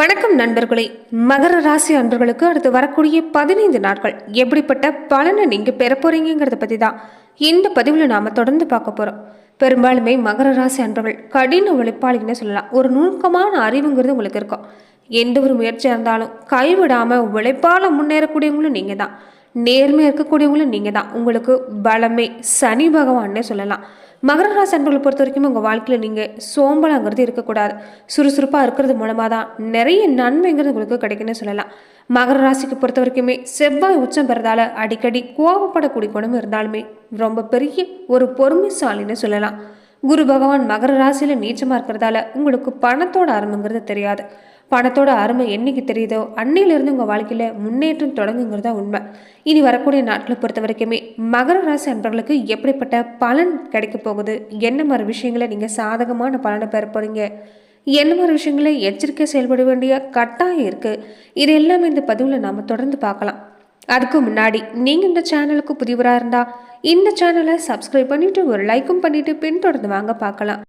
வணக்கம் நண்பர்களே. மகர ராசி அன்பர்களுக்கு அடுத்து வரக்கூடிய பதினைந்து நாட்கள் எப்படிப்பட்ட பலனை நீங்கள் பெற போறீங்கிறத பற்றி தான் இந்த பதிவில் நாம் தொடர்ந்து பார்க்க போகிறோம் பெரும்பாலுமே மகர ராசி அன்பர்கள் கடின உழைப்பாளின்னு சொல்லலாம். ஒரு நுணுக்கமான அறிவுங்கிறது உங்களுக்கு இருக்கும். எந்த ஒரு முயற்சியாக இருந்தாலும் கைவிடாமல் உழைப்பால் முன்னேறக்கூடியவங்களும் நீங்கள் தான் நேர்மையாக இருக்கக்கூடியவங்களும் நீங்கள் தான் உங்களுக்கு பலமே சனி பகவான்னே சொல்லலாம். மகர ராசி அன்பர்களை பொறுத்த வரைக்கும் உங்கள் வாழ்க்கையில் நீங்கள் சோம்பலாங்கிறது இருக்கக்கூடாது. சுறுசுறுப்பாக இருக்கிறது மூலமாக தான் நிறைய நன்மைங்கிறது உங்களுக்கு கிடைக்குன்னு சொல்லலாம். மகர ராசிக்கு பொறுத்த வரைக்குமே செவ்வாய் உச்சம் பெறதால அடிக்கடி கோபப்படக்கூடிய குணம் இருந்தாலுமே ரொம்ப பெரிய ஒரு பொறுமைசாலின்னு சொல்லலாம். குரு பகவான் மகர ராசியில் நீச்சமாக இருக்கிறதால உங்களுக்கு பணத்தோட அருமைங்கிறது தெரியாது. பணத்தோட அருமை என்னைக்கு தெரியுதோ அன்னையிலிருந்து உங்கள் வாழ்க்கையில் முன்னேற்றம் தொடங்குங்கிறதா உண்மை. இனி வரக்கூடிய நாட்களை பொறுத்த வரைக்குமே மகர ராசி அன்பர்களுக்கு எப்படிப்பட்ட பலன் கிடைக்க போகுது? என்ன மாதிரி விஷயங்களை நீங்கள் சாதகமான பலனை பெற போகிறீங்க என்ன மாதிரி விஷயங்களை எச்சரிக்கை செயல்பட வேண்டிய கட்டாயம் இருக்குது இது எல்லாமே இந்த பதிவில் நாம் தொடர்ந்து பார்க்கலாம். அதுக்கு முன்னாடி நீங்கள் இந்த சேனலுக்கு புதிவராக இருந்தால் இந்த சேனலை சப்ஸ்கிரைப் பண்ணிவிட்டு ஒரு லைக்கும் பண்ணிவிட்டு பின்தொடர்ந்து வாங்க பார்க்கலாம்.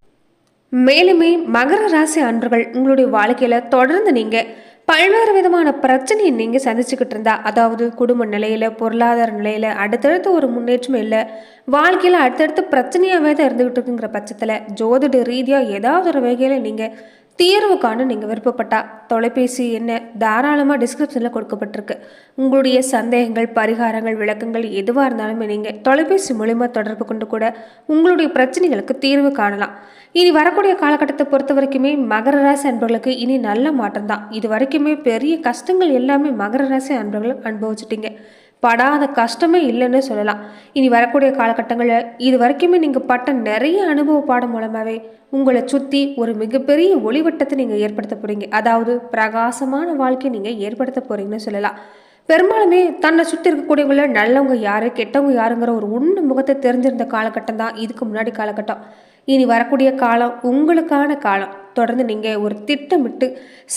மேலுமே மகர ராசி அன்பர்கள் உங்களுடைய வாழ்க்கையில் தொடர்ந்து நீங்கள் பல்வேறு விதமான பிரச்சனையை நீங்கள் சந்திச்சுக்கிட்டு இருந்தா அதாவது குடும்ப நிலையில் பொருளாதார நிலையில் அடுத்தடுத்து ஒரு முன்னேற்றம் இல்லை வாழ்க்கையில் அடுத்தடுத்து பிரச்சனையாகவே தான் இருந்துகிட்டு இருக்குங்கிற பட்சத்தில் ஜோதிட ரீதியாக ஏதாவது ஒரு வகையில் நீங்கள் தீர்வு காண நீங்கள் விருப்பப்பட்டா தொலைபேசி என்ன தாராளமாக டிஸ்கிரிப்ஷனில் கொடுக்கப்பட்டிருக்கு. உங்களுடைய சந்தேகங்கள் பரிகாரங்கள் விளக்கங்கள் எதுவாக இருந்தாலுமே நீங்கள் தொலைபேசி மூலிமா தொடர்பு கொண்டு கூட உங்களுடைய பிரச்சனைகளுக்கு தீர்வு காணலாம். இனி வரக்கூடிய காலகட்டத்தை பொறுத்த வரைக்குமே மகர ராசி அன்பர்களுக்கு இனி நல்ல மாற்றம் தான் இது வரைக்குமே பெரிய கஷ்டங்கள் எல்லாமே மகர ராசி அன்பர்கள் அனுபவிச்சிட்டிங்க. படாத கஷ்டமே இல்லைன்னு சொல்லலாம். இனி வரக்கூடிய காலகட்டங்களில் இது வரைக்குமே நீங்கள் பட்ட நிறைய அனுபவ பாடம் மூலமாகவே உங்களை சுற்றி ஒரு மிகப்பெரிய ஒளிவட்டத்தை நீங்கள் ஏற்படுத்த போகிறீங்க அதாவது பிரகாசமான வாழ்க்கையை நீங்கள் ஏற்படுத்த போகிறீங்கன்னு சொல்லலாம். பெரும்பாலுமே தன்னை சுற்றி இருக்கக்கூடியவங்கள நல்லவங்க யார் கெட்டவங்க யாருங்கிற ஒரு உண்மை முகத்தை தெரிஞ்சிருந்த காலகட்டம் தான் இதுக்கு முன்னாடி காலகட்டம். இனி வரக்கூடிய காலம் உங்களுக்கான காலம். தொடர்ந்து நீங்கள் ஒரு திட்டமிட்டு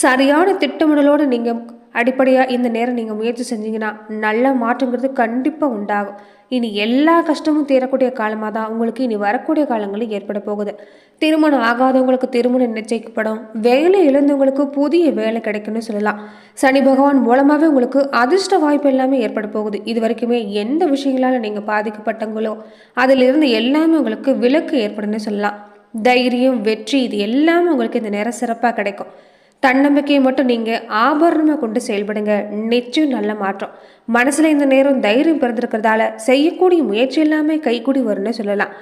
சரியான திட்டமிடலோடு நீங்கள் அடிப்படையாக இந்த நேரம் நீங்கள் முயற்சி செஞ்சீங்கன்னா நல்ல மாற்றங்கிறது கண்டிப்பாக உண்டாகும். இனி எல்லா கஷ்டமும் தீரக்கூடிய காலமாக தான் உங்களுக்கு இனி வரக்கூடிய காலங்களில் ஏற்பட போகுது. திருமணம் ஆகாதவங்களுக்கு திருமணம் நிச்சயிக்கப்படும். வேலை இழந்தவங்களுக்கு புதிய வேலை கிடைக்கும்னு சொல்லலாம். சனி பகவான் மூலமாகவே உங்களுக்கு அதிர்ஷ்ட வாய்ப்பு எல்லாமே ஏற்பட போகுது. இது வரைக்குமே எந்த விஷயங்களால் நீங்கள் பாதிக்கப்பட்டங்களோ அதிலிருந்து எல்லாமே உங்களுக்கு விலக்கு ஏற்படும்னு சொல்லலாம். தைரியம் வெற்றி இது எல்லாமே உங்களுக்கு இந்த நேரம் சிறப்பாக கிடைக்கும். தன்னம்பிக்கையை மட்டும் நீங்கள் ஆபரணமாக கொண்டு செயல்படுங்க. நிச்சயம் நல்ல மாற்றம். மனசில் இந்த நேரம் தைரியம் பிறந்திருக்கிறதால செய்யக்கூடிய முயற்சி எல்லாமே கைகூடி வரும்னு சொல்லலாம்.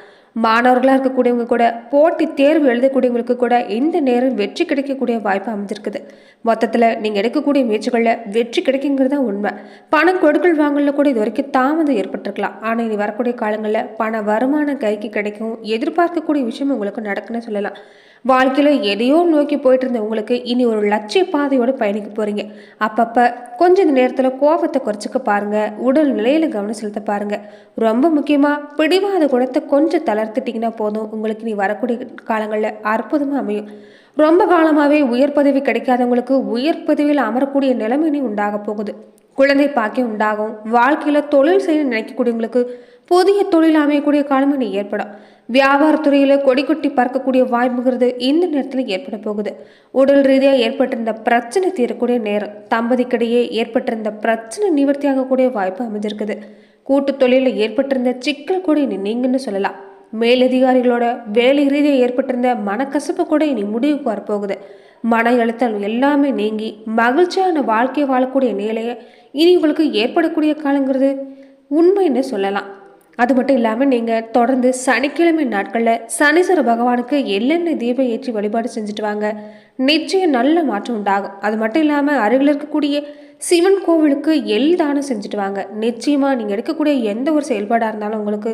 மாணவர்களாக இருக்கக்கூடியவங்க கூட போட்டி தேர்வு எழுதக்கூடியவங்களுக்கு கூட இந்த நேரம் வெற்றி கிடைக்கக்கூடிய வாய்ப்பு அமைஞ்சிருக்குது. மொத்தத்தில் நீங்கள் எடுக்கக்கூடிய முயற்சிகளில் வெற்றி கிடைக்குங்கிறது தான் உண்மை. பணம் கொடுக்கல் வாங்கல கூட இது வரைக்கும் தாமதம் ஏற்பட்டிருக்கலாம். ஆனால் இனி வரக்கூடிய காலங்களில் பண வருமானம் கைக்கு கிடைக்கும். எதிர்பார்க்கக்கூடிய விஷயம் உங்களுக்கு நடக்குன்னு சொல்லலாம். வாழ்க்கையில் எதையோ நோக்கி போயிட்டு இருந்த உங்களுக்கு இனி ஒரு லட்சிய பாதையோடு பயணிக்க போகிறீங்க அப்பப்போ கொஞ்சம் நேரத்தில் கோபத்தை குறைச்சிக்க பாருங்கள் உடல் நிலையில் கவனம் செலுத்த பாருங்கள் ரொம்ப முக்கியமாக பிடிவாத குணத்தை கொஞ்சம் தளர்த்துட்டிங்கன்னா போதும். உங்களுக்கு இனி வரக்கூடிய காலங்களில் அற்புதமாக அமையும். ரொம்ப காலமாகவே உயர் பதவி கிடைக்காதவங்களுக்கு உயர் பதவியில் அமரக்கூடிய நிலைமை இனி உண்டாக போகுது. குழந்தை பாக்கியம் உண்டாகும். வாழ்க்கையில் தொழில் செய்ய நினைக்கக்கூடியவங்களுக்கு புதிய தொழில் அமையக்கூடிய காலமும் இனி ஏற்படும் வியாபாரத்துறையில் கொடி கொட்டி பறக்கக்கூடிய வாய்ப்புங்கிறது இந்த நேரத்தில் ஏற்பட போகுது. உடல் ரீதியாக ஏற்பட்டிருந்த பிரச்சனை தீரக்கூடிய நேரம் தம்பதிக்கிடையே ஏற்பட்டிருந்த பிரச்சனை நிவர்த்தி ஆகக்கூடிய வாய்ப்பு அமைஞ்சிருக்குது. கூட்டு தொழிலில் ஏற்பட்டிருந்த சிக்கல் கூட இனி நீங்கன்னு சொல்லலாம். மேலதிகாரிகளோட வேலை ரீதியாக ஏற்பட்டிருந்த மனக்கசப்பு கூட இனி முடிவுக்கு வரப்போகுது. மன அழுத்தம் எல்லாமே நீங்கி மகிழ்ச்சியான வாழ்க்கையை வாழக்கூடிய நிலையை இனி உங்களுக்கு ஏற்படக்கூடிய காலங்கிறது உண்மைன்னு சொல்லலாம். அது மட்டும் இல்லாமல் நீங்கள் தொடர்ந்து சனிக்கிழமை நாட்களில் சனீஸ்வர பகவானுக்கு எள்ளெண்ணெய் தீபம் ஏற்றி வழிபாடு செஞ்சுட்டு வாங்க. நிச்சயம் நல்ல மாற்றம் உண்டாகும். அது மட்டும் இல்லாமல் அருகில் இருக்கக்கூடிய சிவன் கோவிலுக்கு எள் தானம் செஞ்சுட்டு வாங்க. நிச்சயமாக நீங்கள் எடுக்கக்கூடிய எந்த ஒரு செயல்பாடாக இருந்தாலும் உங்களுக்கு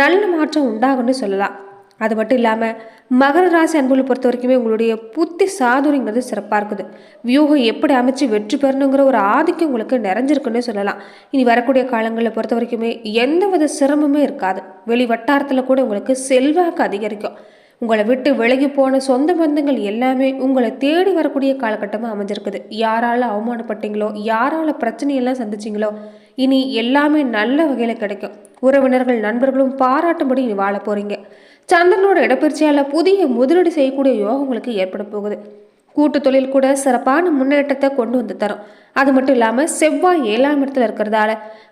நல்ல மாற்றம் உண்டாகும்னு சொல்லலாம். அது மட்டும் இல்லாமல் மகர ராசி அன்புகளை பொறுத்த வரைக்குமே உங்களுடைய புத்தி சாதுரிங்கிறது சிறப்பாக இருக்குது. வியூகம் எப்படி அமைச்சு வெற்றி பெறணுங்கிற ஒரு ஆதிக்கம் உங்களுக்கு நிறைஞ்சிருக்குன்னு சொல்லலாம். இனி வரக்கூடிய காலங்களில் பொறுத்த வரைக்குமே எந்த வித சிரமமே இருக்காது. வெளி வட்டாரத்தில் கூட உங்களுக்கு செல்வாக்கு அதிகரிக்கும். உங்களை விட்டு விலகி போன சொந்த பந்தங்கள் எல்லாமே உங்களை தேடி வரக்கூடிய காலகட்டமாக அமைஞ்சிருக்குது. யாரால அவமானப்பட்டீங்களோ யாரால பிரச்சனையெல்லாம் சந்திச்சிங்களோ இனி எல்லாமே நல்ல வகையில் கிடைக்கும். உறவினர்கள் நண்பர்களும் பாராட்டும்படி இனி வாழ போகிறீங்க சந்திரனோட இடப்பெயர்ச்சியால் புதிய முதலீடு செய்யக்கூடிய யோகம் உங்களுக்கு ஏற்பட போகுது. கூட்டு தொழில் கூட சிறப்பான முன்னேற்றத்தை கொண்டு வந்து தரும். அது மட்டும் இல்லாமல் செவ்வாய் ஏழாம் இடத்துல இருக்கிறதால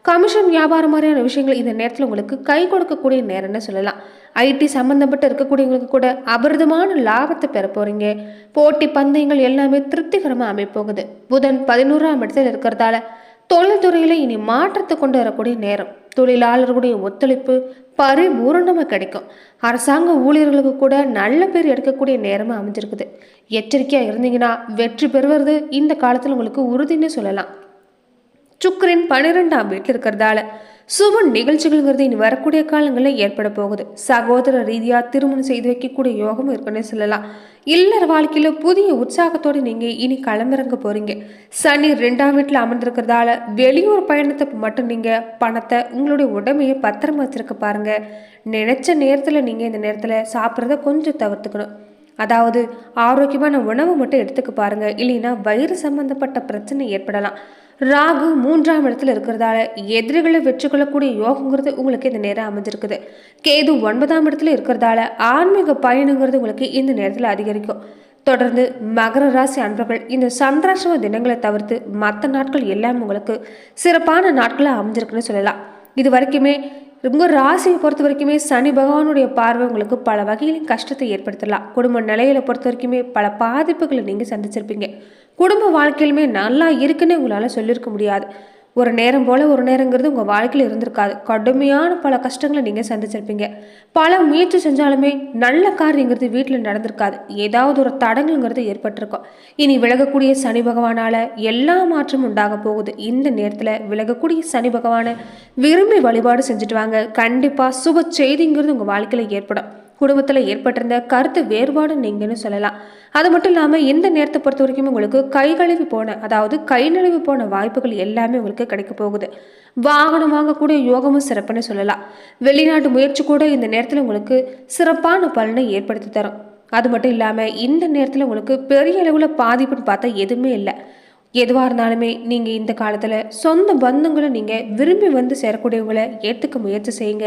கமிஷன் வியாபாரம் மாதிரியான விஷயங்கள் இந்த நேரத்தில் உங்களுக்கு கை கொடுக்கக்கூடிய நேரம்னு சொல்லலாம். ஐடி சம்மந்தப்பட்டு இருக்கக்கூடியவங்களுக்கு கூட அபரிதமான லாபத்தை பெற போகிறீங்க போட்டி பந்தயங்கள் எல்லாமே திருப்திகரமாக அமைப்போகுது புதன் பதினோராம் இடத்துல இருக்கிறதால தொழில்துறையில் இனி மாற்றத்தை கொண்டு வரக்கூடிய நேரம். தொழிலாளர்களுடைய ஒத்துழைப்பு பரிபூரணமாக கிடைக்கும். அரசாங்க ஊழியர்களுக்கு கூட நல்ல பேர் எடுக்கக்கூடிய நேரமாக அமைஞ்சிருக்குது. எச்சரிக்கையாக இருந்தீங்கன்னா வெற்றி பெறுவது இந்த காலத்தில் உங்களுக்கு உறுதின்னு சொல்லலாம். சுக்கரன் பன்னிரெண்டாம் வீட்டில் இருக்கிறதால சுப நிகழ்ச்சிகள்ங்கிறது இனி வரக்கூடிய காலங்களில் ஏற்பட போகுது. சகோதர ரீதியாக திருமணம் செய்து வைக்கக்கூடிய யோகம் இருக்குன்னு சொல்லலாம். இல்லற வாழ்க்கையில் புதிய உற்சாகத்தோடு நீங்கள் இனி களமிறங்க போகிறீங்க சனி ரெண்டாம் வீட்டில் அமர்ந்திருக்கிறதால வெளியூர் பயணத்தை மட்டும் நீங்கள் பணத்தை உங்களுடைய உடமையை பத்திரமா வச்சிருக்க பாருங்க. நினச்ச நேரத்தில் நீங்கள் இந்த நேரத்தில் சாப்பிட்றத கொஞ்சம் தவிர்த்துக்கணும். அதாவது ஆரோக்கியமான உணவு மட்டும் எடுத்துக்க பாருங்கள் இல்லைன்னா வயிறு சம்பந்தப்பட்ட பிரச்சனை ஏற்படலாம். ராகு மூன்றாம் இடத்துல இருக்கிறதால எதிரிகளை வெற்றி கொள்ளக்கூடிய யோகங்கிறது உங்களுக்கு இந்த நேரம் அமைஞ்சிருக்குது. கேது ஒன்பதாம் இடத்துல இருக்கிறதால ஆன்மீக பயணங்கிறது உங்களுக்கு இந்த நேரத்தில் அதிகரிக்கும். தொடர்ந்து மகர ராசி அன்பர்கள் இந்த சந்திராசிரம தினங்களை தவிர்த்து மற்ற நாட்கள் எல்லாம் உங்களுக்கு சிறப்பான நாட்களாக அமைஞ்சிருக்குன்னு சொல்லலாம். இது வரைக்குமே உங்கள் ராசியை பொறுத்த வரைக்குமே சனி பகவானுடைய பார்வை உங்களுக்கு பல வகையிலும் கஷ்டத்தை ஏற்படுத்தலாம். குடும்ப நிலையில பொறுத்த வரைக்குமே பல பாதிப்புகளை நீங்கள் சந்திச்சிருப்பீங்க. குடும்ப வாழ்க்கையிலுமே நல்லா இருக்குன்னு உங்களால் சொல்லியிருக்க முடியாது. ஒரு நேரம் போல் ஒரு நேரங்கிறது உங்கள் வாழ்க்கையில் இருந்திருக்காது. கடுமையான பல கஷ்டங்களை நீங்கள் சந்திச்சிருப்பீங்க. பல முயற்சி செஞ்சாலுமே நல்ல காரியங்கிறது வீட்டில் நடந்திருக்காது. ஏதாவது ஒரு தடங்கள்ங்கிறது ஏற்பட்டிருக்கும். இனி விலகக்கூடிய சனி பகவானால் எல்லா மாற்றமும் உண்டாக போகுது. இந்த நேரத்தில் விலகக்கூடிய சனி பகவானை விரும்பி வழிபாடு செஞ்சுட்டு வாங்க. கண்டிப்பாக சுப செய்திங்கிறது உங்கள் வாழ்க்கையில் ஏற்படும். குடும்பத்தில் ஏற்பட்டிருந்த கருத்து வேறுபாடு நீங்கன்னு சொல்லலாம். அது மட்டும் இல்லாமல் இந்த நேரத்தை பொறுத்த வரைக்கும் உங்களுக்கு கை கழுவி போன அதாவது கை நழுவி போன வாய்ப்புகள் எல்லாமே உங்களுக்கு கிடைக்க போகுது. வாகனம் வாங்கக்கூடிய யோகமும் சிறப்புன்னு சொல்லலாம். வெளிநாட்டு முயற்சி கூட இந்த நேரத்தில் உங்களுக்கு சிறப்பான பலனை ஏற்படுத்தி தரும். அது மட்டும் இல்லாமல் இந்த நேரத்தில் உங்களுக்கு பெரிய அளவில் பாதிப்புன்னு பார்த்தா எதுவுமே இல்லை. எதுவாக இருந்தாலுமே நீங்கள் இந்த காலத்தில் சொந்த பந்தங்களை நீங்கள் விரும்பி வந்து சேரக்கூடியவங்களை ஏற்றுக்க முயற்சி செய்யுங்க.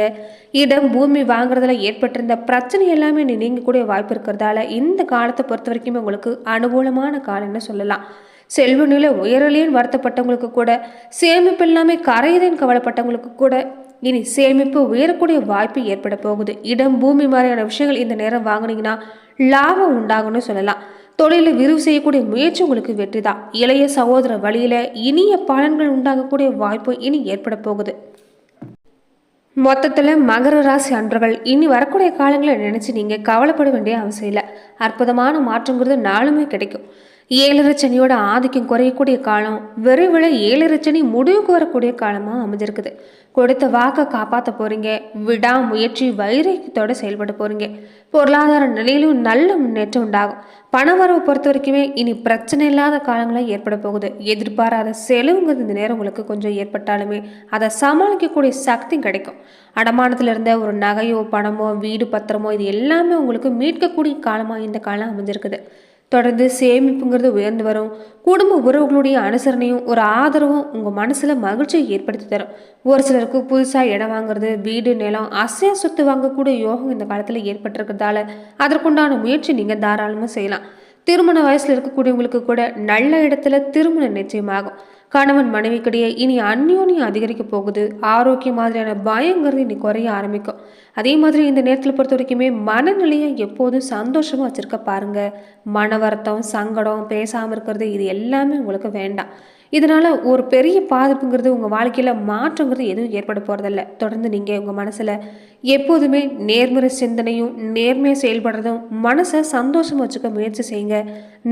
இடம் பூமி வாங்குறதுல ஏற்பட்டிருந்த பிரச்சனை எல்லாமே நீங்கக்கூடிய வாய்ப்பு இருக்கிறதால இந்த காலத்தை பொறுத்த வரைக்குமே உங்களுக்கு அனுகூலமான காலம்னு சொல்லலாம். செல்வ நிலை உயரலேன்னு வருத்தப்பட்டவங்களுக்கு கூட சேமிப்பு எல்லாமே கரையுதேன்னு கவலைப்பட்டவங்களுக்கு கூட இனி சேமிப்பு உயரக்கூடிய வாய்ப்பு ஏற்பட போகுது. இடம் பூமி மாதிரியான விஷயங்கள் இந்த நேரம் வாங்கினீங்கன்னா லாபம் உண்டாகும்னு சொல்லலாம். தொழிலை விரிவு செய்யக்கூடிய முயற்சி உங்களுக்கு வெற்றி தான் இளைய சகோதர வழியில இனிய பலன்கள் உண்டாகக்கூடிய வாய்ப்பு இனி ஏற்பட போகுது. மொத்தத்தில் மகர ராசி அன்றர்கள் இனி வரக்கூடிய காலங்களை நினச்சி நீங்கள் கவலைப்பட வேண்டிய அவசியம் இல்லை. அற்புதமான மாற்றங்கிறது நாளுமே கிடைக்கும். ஏழரை சனியோட ஆதிக்கம் குறையக்கூடிய காலம் விரைவில் ஏழரை சனி முடிவுக்கு வரக்கூடிய காலமாக அமைஞ்சிருக்குது. கொடுத்த வாக்கை காப்பாற்ற போறீங்க. விடாமுயற்சி வைரக்கியத்தோட செயல்பட போறீங்க. பொருளாதார நிலையிலும் நல்ல முன்னேற்றம் உண்டாகும். பணவரவை பொறுத்த வரைக்குமே இனி பிரச்சனை இல்லாத காலங்களாக ஏற்பட போகுது. எதிர்பாராத செலவுங்கிறது இந்த நேரம் உங்களுக்கு கொஞ்சம் ஏற்பட்டாலுமே அதை சமாளிக்கக்கூடிய சக்தி கிடைக்கும். அடமானத்தில் இருந்த ஒரு நகையோ பணமோ வீடு பத்திரமோ இது எல்லாமே உங்களுக்கு மீட்கக்கூடிய காலமாக இந்த காலம் அமைஞ்சிருக்குது. தொடர்ந்து சேமிப்புங்கிறது உயர்ந்து வரும். குடும்ப உறவுகளுடைய அனுசரணையும் ஒரு ஆதரவும் உங்கள் மனசில் மகிழ்ச்சியை ஏற்படுத்தி தரும். ஒரு சிலருக்கு புதுசாக இடம் வாங்குறது வீடு நிலம் அசையா சொத்து வாங்கக்கூடிய யோகம் இந்த காலத்தில் ஏற்பட்டிருக்கிறதால அதற்குண்டான முயற்சி நீங்கள் தாராளமாக செய்யலாம். திருமண வயசில் இருக்கக்கூடியவங்களுக்கு கூட நல்ல இடத்துல திருமணம் நிச்சயமாகும். கணவன் மனைவிக்கிடையே இனி அந்யோன்யம் அதிகரிக்க போகுது. ஆரோக்கியம் மாதிரியான பயங்கிறது இனி குறைய ஆரம்பிக்கும். அதே மாதிரி இந்த நேரத்தில் பொறுத்த வரைக்குமே மனநிலையை எப்போதும் சந்தோஷமாக வச்சுருக்க பாருங்க. மன வருத்தம் சங்கடம் பேசாமல் இருக்கிறது இது எல்லாமே உங்களுக்கு வேண்டாம். இதனால் ஒரு பெரிய பாதிப்புங்கிறது உங்கள் வாழ்க்கையில் மாற்றங்கிறது எதுவும் ஏற்பட போகிறதில்ல தொடர்ந்து நீங்கள் உங்கள் மனசில் எப்போதுமே நேர்மறை சிந்தனையும் நேர்மையாக செயல்படுறதும் மனசை சந்தோஷமாக வச்சுக்க முயற்சி செய்யுங்க.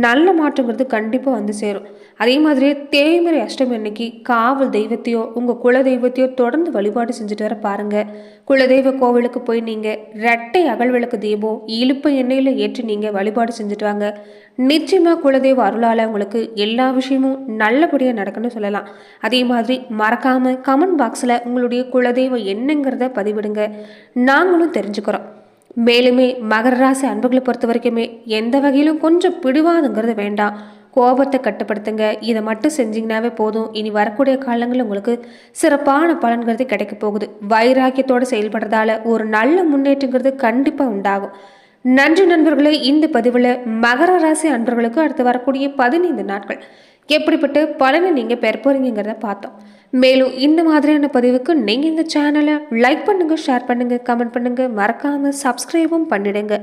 நல்ல மாற்றங்கிறது கண்டிப்பாக வந்து சேரும். அதே மாதிரி தேய்மறை அஷ்டமி அன்னைக்கு காவல் தெய்வத்தையோ உங்கள் குல தெய்வத்தையோ தொடர்ந்து வழிபாடு செஞ்சுட்டு வர பாருங்கள் குலதெய்வ கோவிலுக்கு போய் நீங்கள் ரெட்டை அகழ்விளக்கு தீபம் இழுப்ப எண்ணெயில் ஏற்றி நீங்கள் வழிபாடு செஞ்சுட்டு வாங்க. நிச்சயமாக குலதெய்வ அருளால் உங்களுக்கு எல்லா விஷயமும் நல்லபடியாக நடக்குன்னு சொல்லலாம். அதே மாதிரி மறக்காமல் கமெண்ட் பாக்ஸில் உங்களுடைய குலதெய்வம் என்னங்கிறத பதிவிடுங்க. நாங்களும் தெரிஞ்சுக்கிறோம். மேலுமே மகர ராசி அன்புகளை பொறுத்த வரைக்குமே எந்த வகையிலும் கொஞ்சம் பிடிவாதுங்கிறது வேண்டாம். கோபத்தை கட்டுப்படுத்துங்க. இதை மட்டும் செஞ்சிங்கனாவே போதும். இனி வரக்கூடிய காலங்களில் உங்களுக்கு சிறப்பான பலன்கிறது கிடைக்க போகுது. வைராக்கியத்தோடு செயல்படுறதால ஒரு நல்ல முன்னேற்றங்கிறது கண்டிப்பாக உண்டாகும். நன்றி நண்பர்களே இந்த பதிவில் மகர ராசி அன்பர்களுக்கு அடுத்து வரக்கூடிய பதினைந்து நாட்கள். எப்படிப்பட்ட பலனை நீங்கள் பெற போகிறீங்கிறத பார்த்தோம். மேலும் இந்த மாதிரியான பதிவுக்கு நீங்கள் இந்த சேனலை லைக் பண்ணுங்கள் ஷேர் பண்ணுங்கள் கமெண்ட் பண்ணுங்கள் மறக்காமல் சப்ஸ்கிரைபும் பண்ணிடுங்க.